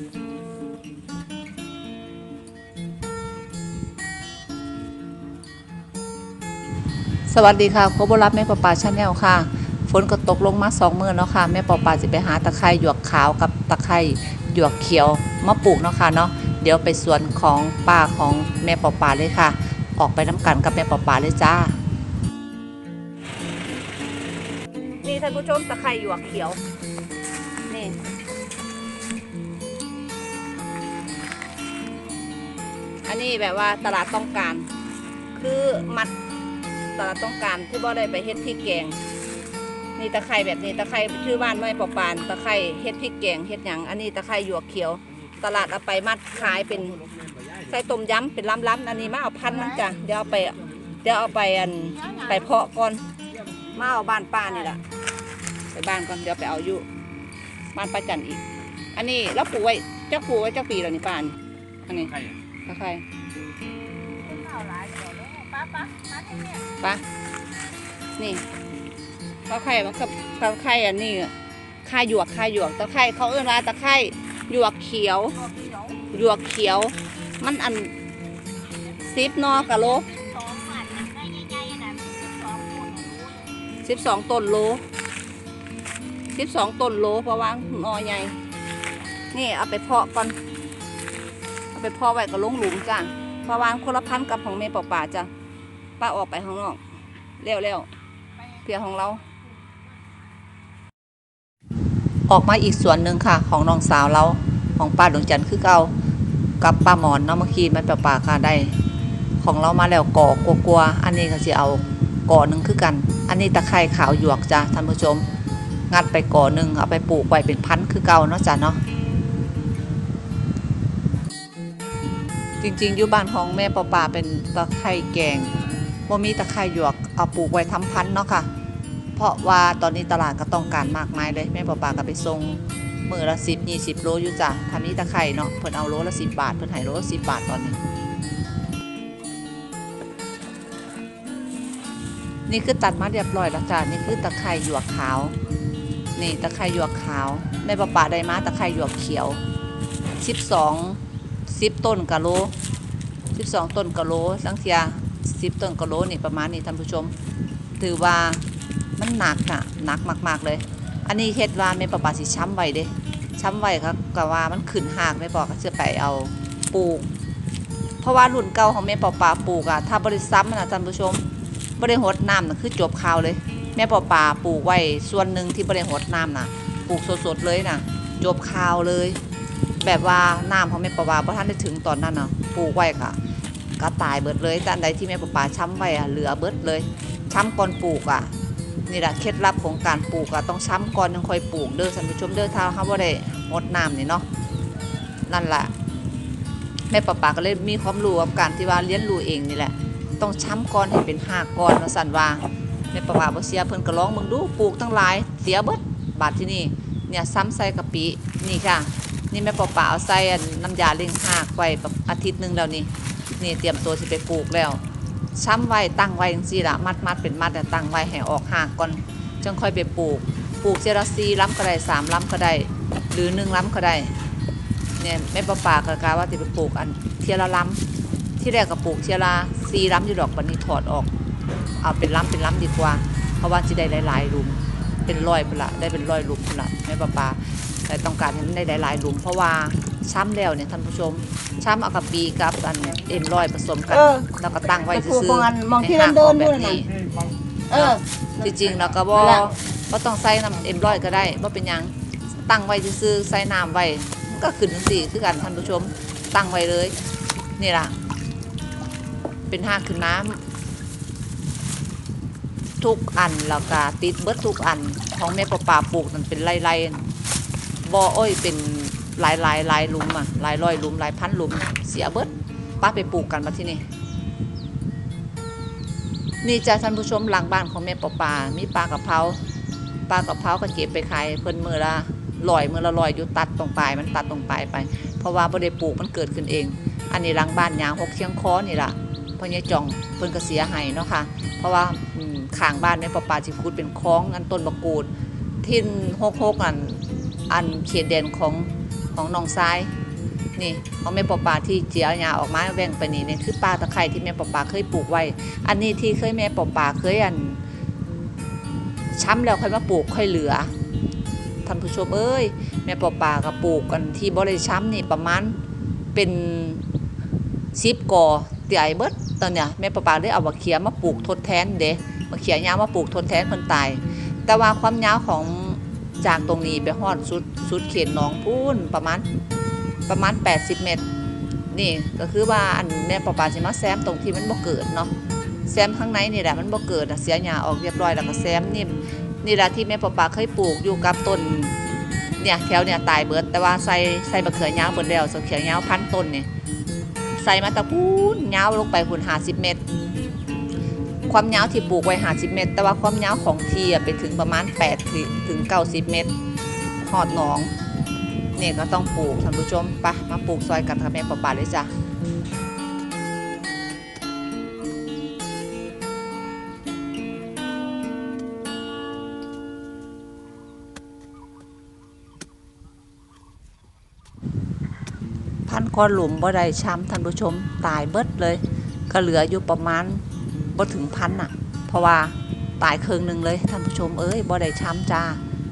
สวัสดีค่ะโคบรับแม่ปอปาชาแนลค่ะ ฝนก็ตกลงมาสองมือเนาะค่ะ แม่ปอปาจะไปหาตะไคร่หยวกขาวกับตะไคร่หยวกเขียวมาปลูกเนาะค่ะเนาะ เดี๋ยวไปสวนของป้าของแม่ปอปาเลยค่ะ ออกไปน้ำกันกับแม่ปอปาเลยจ้า นี่ท่านผู้ชมตะไคร่หยวกเขียว อันนี้แบบว่าตลาดต้องการ คือมัดตลาดต้องการที่บ่ได้ไปเฮ็ดพริกแกงนี่ตะไคร่แบบนี้ตะไคร่ชื่อบ้านไม้ปอปานตะไคร่เฮ็ดพริกแกงเฮ็ดหยังอันนี้ตะไคร่หยวกเขียว ตลาดเอาไปมัดขายเป็นใส่ต้มยำเป็นล้ำๆอันนี้มาเอาพันมันจ้ะเดี๋ยวเอาไปเดี๋ยวเอาไปอันไปเพาะก่อนมาเอาบ้านป้านี่แหละไปบ้านก่อนเดี๋ยวไปเอาอยู่บ้านป้าจันอีก อันนี้แล้วปลูกไว้เจ้าปลูกไว้เจ้าปีแล้วนี่ป้านอันนี้ ใครอะตะไคร่ป้าป้ามาที่เนี่ยปะนี่ตะไคร่มันกับตะไคร่อันนี้ข่าหยวกข่าหยวกตะไคร่เขาเอื้นว่าตะไคร่หยวกเขียวตัวเขียว หยวกเขียว มันอันซิบนอกะโลสองหมันมันได้ใหญ่ๆนะมีสองคนน่ะรู้เลยสิบสองต้นโลสิบสองต้นโลเพราะว่างนอใหญ่ นี่เอาไปเพาะก่อนเอา ไปพาะไว้ก็ลงหลุมจ้ะเพราะวางคนละพันกับของเมย์ป่าๆจ้ะป้าออกไปข้างนอกเร็วๆเพื่อของเรา ออกมาอีกส่วนหนึ่งค่ะ ของน้องสาวเราของป้าดวงจันทร์คือเก่ากับป้าหมอนเนาะเมื่อกี้มันป่าๆค่ะได้ ของเรามาแล้วก่อกลัวๆอันนี้ก็จะเอาก่อหนึ่งคือกัน อันนี้ตะไคร่ขาวหยวกจ้ะท่านผู้ชม งัดไปก่อหนึ่งเอาไปปลูกไว้เป็นพันธุ์คือเก่าเนาะจ้ะเนาะ จริงๆอยู่บ้านของแม่ปอปาเป็นตะไคร่แกงบ่มีตะไคร่หยวกเอาปลูกไว้ทำพันธุ์เนาะค่ะ เพราะว่าตอนนี้ตลาดก็ต้องการมากมายเลยแม่ปอปาก็ไปส่งมือละสิบยี่สิบโลอยู่จ้ะทำนี้ตะไคร่เนาะเพิ่นเอาโลละสิบบาทเพิ่นให้โลละสิบบาทตอนนี้ นี่คือตัดมาเรียบร้อยแล้วจ้ะนี่คือตะไคร่หยวกขาว นี่ตะไคร่หยวกขาวแม่ปะปะได้มาตะไคร่หยวกเขียวสิบสอง สิบต้นกะโลสิบสองต้นกะโลสังเทียสิบต้นกะโลนี่ประมาณนี้ท่านผู้ชม ถือว่ามันหนักอะหนักมาก ๆเลย อันนี้เฮ็ดว่าแม่ปะปะสิช้ำไว้เด้ช้ำไว้ครับก็ว่ามันขึ้นหากแม่ปะก็จะไปเอาปลูก เพราะว่ารุ่นเก่าของแม่ปะปะปลูกอะถ้าบริซ้ำนะท่านผู้ชมบริหดน้ำน่ะคือจบข่าวเลย แม่ปอปาปลูกไว้ส่วนหนึ่งที่บริหดน้ำน่ะปลูกสดๆเลยน่ะจบข่าวเลย แบบว่าน้ำของแม่ปอปาเพอท่านได้ถึงตอนนั้นเน่ะปลูกไว้ค่ะก็ตายเบิดเลยแต่อันใดที่แม่ปอปาช้ำไว้อะเหลือเบิดเลย ช้ำก่อนปลูกอะนี่แหละเคล็ดลับของการปลูกอะต้องช้ำก่อนยังค่อยปลูกเด้อท่านผู้ชมเด้อถ้าเขาบ่ได้งดน้ำนี่เนาะนั่นแหละแม่ปอปาก็เลยมีความรู้กับการที่ว่าเลี้ยงรู้เองนี่แหละ ต้องช้ำก้อนให้เป็นหากก้อนว่าสันว่าในประวัติบ่เสียเพิ่นก็ลองมึงดูปลูกตั้งหลายเสียเบิดบาดที่นี่เนี่ยซ้ำใส่กะปินี่ค่ะ นี่แม่ปอป่าเอาใส่อันน้ำยาเลี้ยงหากไว้แบบอาทิตย์หนึงแล้วนี่นี่เตรียมตัวสิไปปลูกแล้วช้ำไว้ตั้งไว้จังซี่ล่ะมัดมัดเป็นมัดแต่ตั้งไว้ให้ออกหากก่อนจึงค่อยไปปลูก ปลูกเจลาซีล้ำก็ได้สามล้ำก็ได้หรือหนึ่งล้ำก็ได้เนี่ยแม่ปอป่าก็กะว่าสิไปปลูกอันเทียละล้ำที่แรกก็ปลูกเชียราซีล้ำอยู่ดอกปันนี้ถอดออกเอาเป็นล้ำเป็นล้ำดีกว่า เพราะว่าจะได้หลายๆลุมเป็นร้อยพุ่นละได้เป็นร้อยลุมพุ่นละแม่ปลาปลา แต่ต้องการให้มันได้หลายๆหลุมเพราะว่าช้ำแล้วเนี่ยท่านผู้ชมช้ำเอากับปีกับอันเอ็มร้อยผสมกันเออ แล้วก็ตั้งไว้ไปปลูซื่กอมองอันมองๆที่ให้เดินหากออกเดินแบนู่บนน่ะนี้เออ จริงๆแล้วก็บ่นั่นแหละ บ่ต้องใส่น้ำเอ็มร้อยก็ได้บ่เป็นหยังตั้งไว้ซื่อๆใส่น้ำไว้มันก็ขึ้นจังซี่คือกันท่านผู้ชมตั้งไว้เลย นี่ล่ะ เป็นห้างขึ้นน้ำทุกอันแล้วก็ติดเบิดทุกอันของแม่ปอปาปลูกนั่นเป็นไร่ๆ บ่ออ้อยเป็นหลายหลายหลายลุมอะหลายร้อยลุมหลายพันลุม เสียเบิดป้าไปปลูกกันมาที่นี่นี่จ้ะท่านผู้ชมหลังบ้านของแม่ปอปามีปลากระเพราปลากระเพราก็เก็บไปขายเพิ่นมือละลอยมือละลอยอยู่ตัดตรงปลายมันตัดตรงปลายไป เพราะว่าบ่ได้ปลูกมันเกิดขึ้นเอง อันนี้หลังบ้านยางหกเชียงคอนี่ล่ะพ่อใหญ่จ่องเพิ่นก็เสียให้เนาะค่ะ เพราะว่าข้างบ้านแม่ปอปาสิขุดเป็นคล้องอันต้นบะกูดทิ้นหกหกอัน อันเขตแดนของของน้องซ้ายนี่ของแม่ปอปาที่เจียวหญ้าออกมาแบ่งไปนี่นี่คือปลาตะไคร้ที่แม่ปอปาเคยปลูกไว้ อันนี้ที่เคยแม่ปอปาเคยอันช้ำแล้วค่อยมาปลูกค่อยเหลือท่านผู้ชมเอ้ยแม่ปอปาก็ปลูกกันที่บ่ได้ช้ำนี่ประมาณเป็นสิบกอเตี่ยเบิดตอนเนี้ยแม่ปอปาได้เอาบักเขียมาปลูกทดแทนเด้บักเขียยาวมาปลูกทดแทนคนตายแต่ว่าความยาวของ จากตรงนี้ไปฮอดสุดสุดเขตหนองพูนประมาณประมาณ 80 เมตร นี่ก็คือว่าอันแม่ปอปาสิมาแซมตรงที่มันบ่เกิดเนาะแซมข้างในนี่แหละมันบ่เกิดเสียหญ้าออกเรียบร้อยแล้วก็แซมนี่นี่แหละที่แม่ปอปาเคยปลูกอยู่กับต้นเนี่ยแถวเนี่ยตายเบิดแต่ว่าใส่ใส่บักเขือยาวเบิดแล้วส่วนเขือยาวพันต้นนี่ใส่มาตะพูนยาวลงไปพุ่น50เมตร ความยาวที่ปลูกไว้50เมตร แต่ว่าความยาวของทีอะไปถึงประมาณ8ถึง90 เมตรหอดหนองเนี่ยก็ต้องปลูกท่านผู้ชมไปมาปลูกซอยกันกับแม่ปอปาเลยจ้ะพันคอหลุมบ่ได้ช้ำท่านผู้ชมตายเบิดเลย ก็เหลืออยู่ประมาณ บ่ถึงพันอะ เพราะว่าตายครึ่งหนึ่งเลยท่านผู้ชมเอ้ยบ่ได้ช้ำจ้า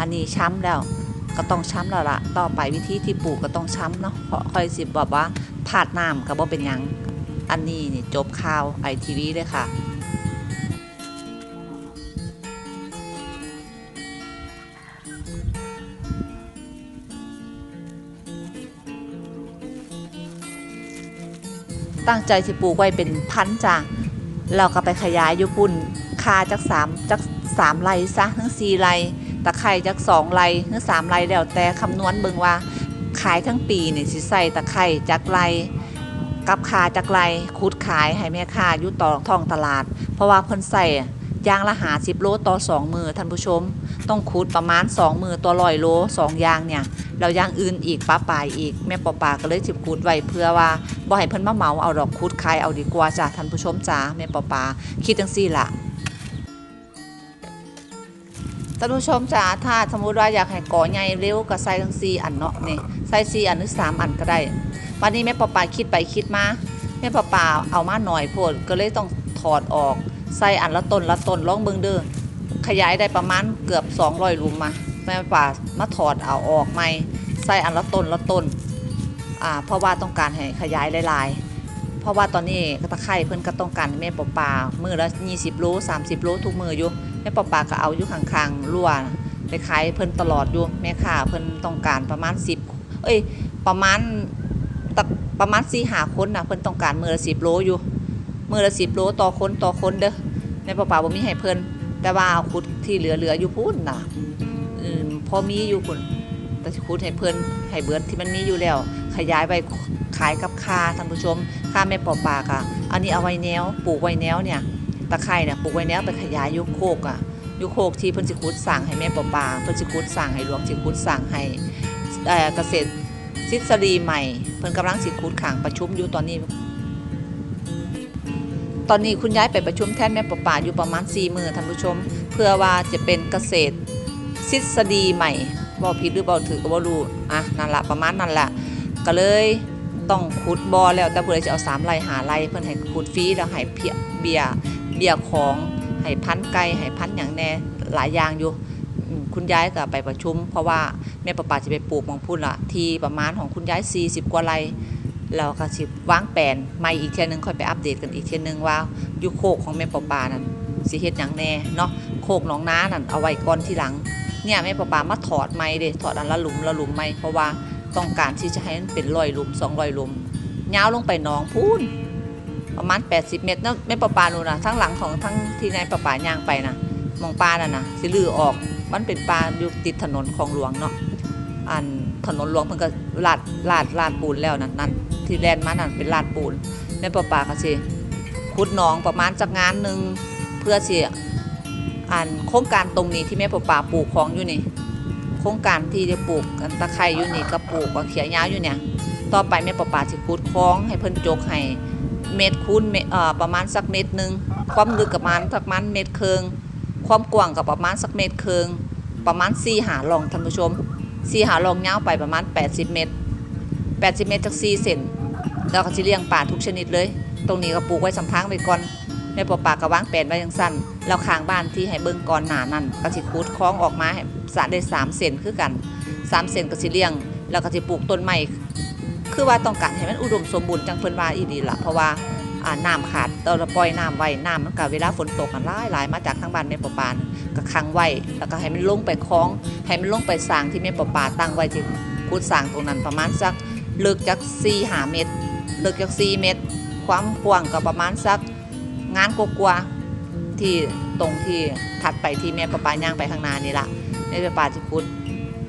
อันนี้ช้ำแล้วก็ต้องช้ำแล้วล่ะต่อไปวิธีที่ปลูกก็ต้องช้ำเนาะเพราะค่อยสิบอกว่าพาดน้ำก็บ่เป็นยังอันนี้นี่จบข่าวไอทีวีเลยค่ะตั้งใจสิปลูกไว้เป็นพันจ้ะ เราก็ไปขยายอยู่ปุ่นคาจากสามจากสามไรซะทั้งสี่ไรตะไคร่จากสองไรทั้งสามไรแล้วแต่คำนวณเบิ่งว่าขายทั้งปีนี่สิใส่ตะไคร่จากไรกับคาจากไรคุดขายให้แม่ค้าอยู่ต่อท้องตลาด เพราะว่าเพิ่นใส่ ยางละหาสิบโลต่อสองมือท่านผู้ชม ต้องคูดประมาณสองมือตัวลอยโลสองยางเนี่ยแล้วยางอื่นอีกป้าปลายอีกแม่ปอปาก็เลยจิบคูดไว้เพื่อว่าบ่ให้เพิ่นมาเหมาเอาดอกคูดขายเอาดีกว่าจ้ะท่านผู้ชมจ้าแม่ปอป่าคิดจังซี่ล่ะท่านผู้ชมจ้าถ้าสมมุติว่าอยากให้ก่อใหญ่เร็วก็ใส่ทั้งสี่อันเนาะนี่ใส่สี่อันหรือสามอันก็ได้ วันนี้แม่ปอป่าคิดไปคิดมาแม่ปอป่าเอามาหน่อยโพดก็เลยต้องถอดออก ใส่อันละต้นละต้นล่องเบิงเด้อขยายได้ประมาณเกือบ 200หลุมมาแม่ป่ามาถอดเอาออกใหม่ใส่อันละต้นละต้นอ่าเพราะว่าต้องการให้ขยายหลายๆ เพราะว่าตอนนี้ตะไคร่เพิ่นก็ต้องการแม่ปอปลามือละ20โล30โลทุกมืออยู่แม่ปอปลาก็เอาอยู่ข้างๆรั่วไปขายเพิ่นตลอดอยู่แม่ค้าเพิ่นต้องการประมาณ 10 เอ้ยประมาณตะประมาณ4 5คนน่ะเพิ่นต้องการมือละ10โลอยู่ มือละ10โลต่อคนต่อคนเด้อแม่ปอปลาบ่มีให้เพิ่นแต่ว่าเอาขุดที่เหลือเหลืออยู่พุ่นน่ะอพอมีอยู่พุ่นแต่ขุดให้เพิ่นให้เบิดที่มันมีอยู่แล้ว ขยายไปขายกับค่าท่านผู้ชมค่าแม่ปอป่ากอะ อันนี้เอาไว้แนวปลูกไว้แนวเนี่ยตะไคร่เนี่ยปลูกไว้แนวไปขยายยุโคกอะยุโคกที่เพิ่นสิขุดสั่งให้แม่ปอป่าเพิ่นสิขุดสั่งให้หลวงสิขุดสั่งให้เอ่อเกษตรทฤษฎีใหม่ เพิ่นกำลังสิขุดขังประชุมอยู่ตอนนี้ ตอนนี้คุณย้ายไปประชุมแท่นแม่ปอป่าอยู่ประมาณ4มือท่านผู้ชม เพื่อว่าจะเป็นเกษตรทฤษฎีใหม่บ่ผิดหรือบ่ถือก็บ่รู้อะนั่นละประมาณนั้นแหละก็เลยต้องขุดบ่อแล้วแต่เพื่อจะเอาสามไร่หาไร่เพิ่นให้ขุดฟรีแล้วให้เพียเบียเบียของให้พันไก่ให้พันธุ์หยังแน่หลายอย่างอยู่คุณยายก็ไปประชุม เพราะว่าแม่ปอป่าจะไปปลูกมองพุ่นละที่ประมาณของคุณยาย 40 กว่าไร่ แล้วก็สิวางแผนใหม่อีกเทียนึงค่อยไปอัปเดตกันอีกเทียนึงว่าอยู่โคกของแม่ปอปานั่นสิเฮ็ดหยังแน่เนาะโคกหนองน้านั่นเอาไว้ก่อนที่หลัง เนี่ยแม่ปอปามาถอดไม้เด้ถอดอันละหลุมละหลุมไม้เพราะว่าต้องการที่จะให้มันเป็นรอยหลุม200หลุมยาวลงไปหนองพูนประมาณ 80 เมตรเนาะแม่ปอปานู่นนะทั้งหลังของทั้งที่นายปอปาย่างไปนะมองปลานั่นน่ะสิลือออกมันเป็นปลาอยู่ติดถนนของหลวงเนาะอัน ถนนหลวงเพิ่นก็ลาดลาดลาดปูนแล้วนั่นนั่นที่แลนมานั่นเป็นลาดปูนแม่ปอปาก็สิขุดหนองประมาณจักงานหนึ่งเพื่อสิอ่านโครงการตรงนี้ที่แม่ปอปาปลูกของอยู่นี่ โครงการที่จะปลูกกันตะไคร้อยู่นี่ก็ปลูกกับเขียยาวอยู่เนี่ย ต่อไปแม่ปอปาสิขุดคลองให้เพิ่นจกให้เม็ดคูณเอ่อประมาณสักเม็ดหนึ่งความลึกกับประมาณประมาณเม็ดเคืองความกว้างกับประมาณสักเม็ดเคืองประมาณ4หาลองท่านผู้ชม 4หาลองยาวไปประมาณ 80 เมตร 80 เมตรจาก4เซนแล้วก็สิเลี้ยงป่าทุกชนิดเลย ตรงนี้ก็ปลูกไว้สำพังไว้ก่อนแม่ปอปาก็วางแผนไว้จังสั้นแล้วข้างบ้านที่ให้เบิ่งก่อนหนานั้นก็สิคูดคล้องออกมาสระได้3เซนคือกัน3เซนก็สิเลี้ยง แล้วก็สิปลูกต้นไม้คือว่าต้องการให้มันอุดมสมบูรณ์จังเพิ่นว่าอีดีละเพราะว่า น้ำขาดเราปล่อยน้ำไว้น้ำมันก็เวลาฝนตกกันหลายหลมาจากทางบ้านแม่ปอปาน่ะก็ขังไว้แล้วก็ให้มันลงไปคลอง ให้มันลงไปสางที่แม่ปอปาตั้งไว้ที่คูดสางตรงนั้นประมาณสักลึกจาก4หาเมตรลึกจาก4เมตร ความกว้างก็ประมาณสักงานกว่าที่ตรงที่ถัดไปที่แม่ปอปาย่างไปข้างหน้านี่ละแม่ปอปาจะคูด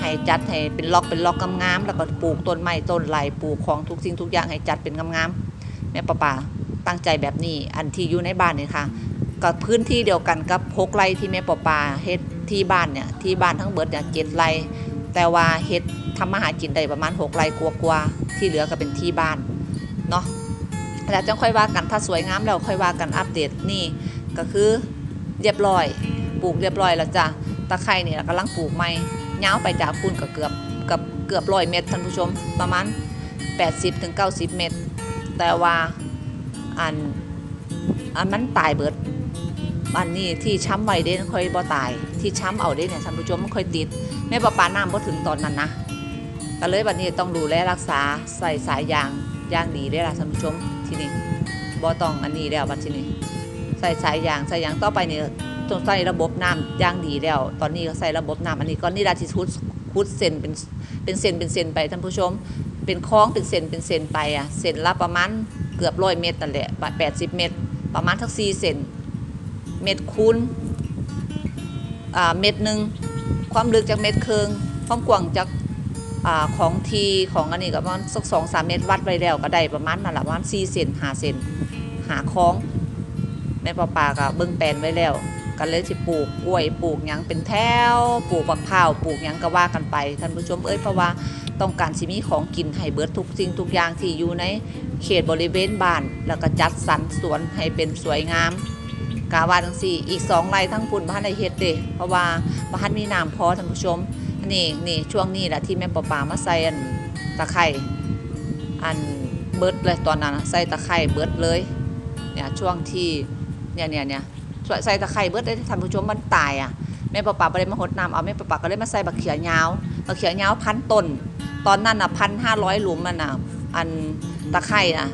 ให้จัดให้เป็นล็อกเป็นล็อกงามๆแล้วก็ปลูกต้นไม้ต้นไหลปลูกของทุกสิ่งทุกอย่างให้จัดเป็นงามๆแม่ปอปา ตั้งใจแบบนี้ อันที่อยู่ในบ้านนี่ค่ะกับพื้นที่เดียวกันกับพกไรที่แม่ปอปาเฮ็ดที่บ้านเนี่ยที่บ้านทั้งเบิดเนี่ยเจ็ดไรแต่ว่าเฮ็ดทำมาหากินได้ประมาณหกไรกว่าๆที่เหลือก็เป็นที่บ้านเนาะแล้วจังค่อยว่ากันถ้าสวยงามแล้วค่อยว่ากันอัปเดตนี่ก็คือเรียบร้อยปลูกเรียบร้อยแล้วจ้ะตะไคร่เนี่ยกำลังปลูกใหม่ยาไปจากคุณก็เกือบกับเกือบร้อยเมตรท่านผู้ชมประมาณ 80-90ถึง90เมตร แต่ว่า อัน อันมันตายเบิดอันนี้ที่ช้ำไว้เด้ค่อยบ่ตาย ที่ช้ำเอาเด้เนี่ยท่านผู้ชมมันค่อยติดแม่ปลาปาน้ำบ่ถึงตอนนั้นนะก็เลยบัดนี้ต้องดูแลรักษาใส่สายยางยางดีได้ละท่านผู้ชมที่นี่บ่ต้องอันนี้แล้วบัดที่นี้ใส่สายยางใส่ยางต่อไปนี่ต้องใส่ระบบน้ำยางดีแล้ว ตอนนี้ก็ใส่ระบบน้ำอันนี้ก็นี่ราชิทุดคุดเส้นเป็นเป็นเส้นเป็นเส้นไปท่านผู้ชม เป็นคล้องเป็นเส้นเป็นเส้นไปอะเส้นละประมาณ เกือบร้อยเมตรนั่แหละแปดสิบเมตร ประมาณทักสี่เซนเม็ดคูณเม็ดหนึ่งความลึกจากเม็ดครึ่งความกว้างจากอาของทีของอันนี้ก็ประมาณสักสองสามเมตรวัดไว้แล้วก็ได้ประมาณนั่นแหละประมาณสี่เซนห้าเซนหาคล้องแม่ปลาปาก็เบิ่งแปลนไว้แล้วก็เลยสิปลูกกล้วยปลูกยังเป็นแถวปลูกบักพร้าปลูกยังก็ว่ากันไปท่านผู้ชมเอ้ยเพราะว่าต้องการสิมีของกินให้เบิดทุกสิ่งทุกอย่างที่อยู่ใน เขตบริเวณบ้าน แล้วก็จัดสรรสวนให้เป็นสวยงามกาวาทั้งสี่อีกสองไร่ทั้งปุ่นบ้านในเฮ็ดเด้เพราะว่าบ้านมีน้ำพอท่านผู้ชมนนี้นี่ช่วงนี้แหละที่แม่ปอปามาใส่อันตะไคร่อันเบิดเลยตอนนั้นนะใส่ตะไคร่เบิดเลยเนี่ยช่วงที่เนี่ยเนี่ยเนี่ยใส่ตะไคร่เบิดได้ท่านผู้ชมมันตายอะแม่ปอปาไปเลยมาหดน้ำเอาแม่ปอปาก็เลยมาใส่บักเขียยาวบักเขียยาวพันต้นตอนนั้นอะพันห้าร้อยหลุมมันอะ อันตะไคร่นะ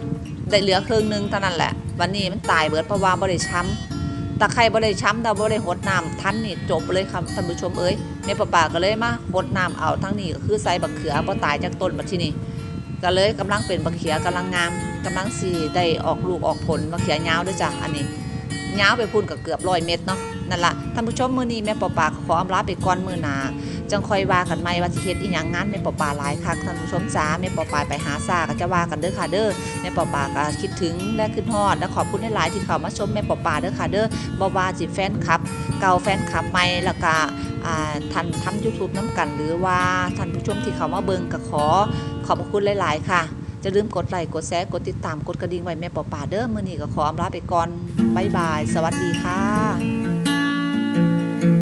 ได้เหลือครึ่งหนึงเท่านั้นแหละ วันนี้มันตายเบิดเพราะว่าบริช้ำตะไคร่บริช้ำแต่บริหดน้ำทันนี่จบเลยครับท่านผู้ชมเอ้ยในป่าป่าก็เลยมาหดน้ำเอาทั้งนี้ก็คือใส่บักเขือพอตายจากต้นบัดที่นี่ก็เลยกำลังเป็นบักเขือกำลังงามกำลังสีได้ออกลูกออกผลบักเขือยาวด้วยจ้ะอันนี้ ยาวไปพุ่นก็เกือบร้อยเม็ดเนาะนั่นล่ะท่านผู้ชมมื้อนี้แม่ป้าป่าขออำลาไปก่อนมื้อหนาจังค่อยว่ากันใหม่ว่าสิเฮ็ดอีหยังงานแม่ป้าป่าหลายคักท่านผู้ชมจ้าแม่ป้าป่าไปหาซาก็จะว่ากันเด้อค่ะเด้อแม่ป้าป่าก็คิดถึงและขึ้นฮอดและขอบคุณหลายที่เข้ามาชมแม่ป้าป่าเด้อค่ะเด้อบ่ว่าสิแฟนคลับ เก่าแฟนคลับใหม่แล้วก็ท่านทำ YouTube น้ำกัน หรือว่าท่านผู้ชมที่เขามาเบิงก็ขอขอบคุณหลาย ๆ ค่ะ จะลืมกดไลค์กดแชร์กดติดตามกดกระดิ่งไว้แม่ปอป่าเด้อมื้อนี้ก็ขออำลาไปก่อนบ๊ายบาย สวัสดีค่ะ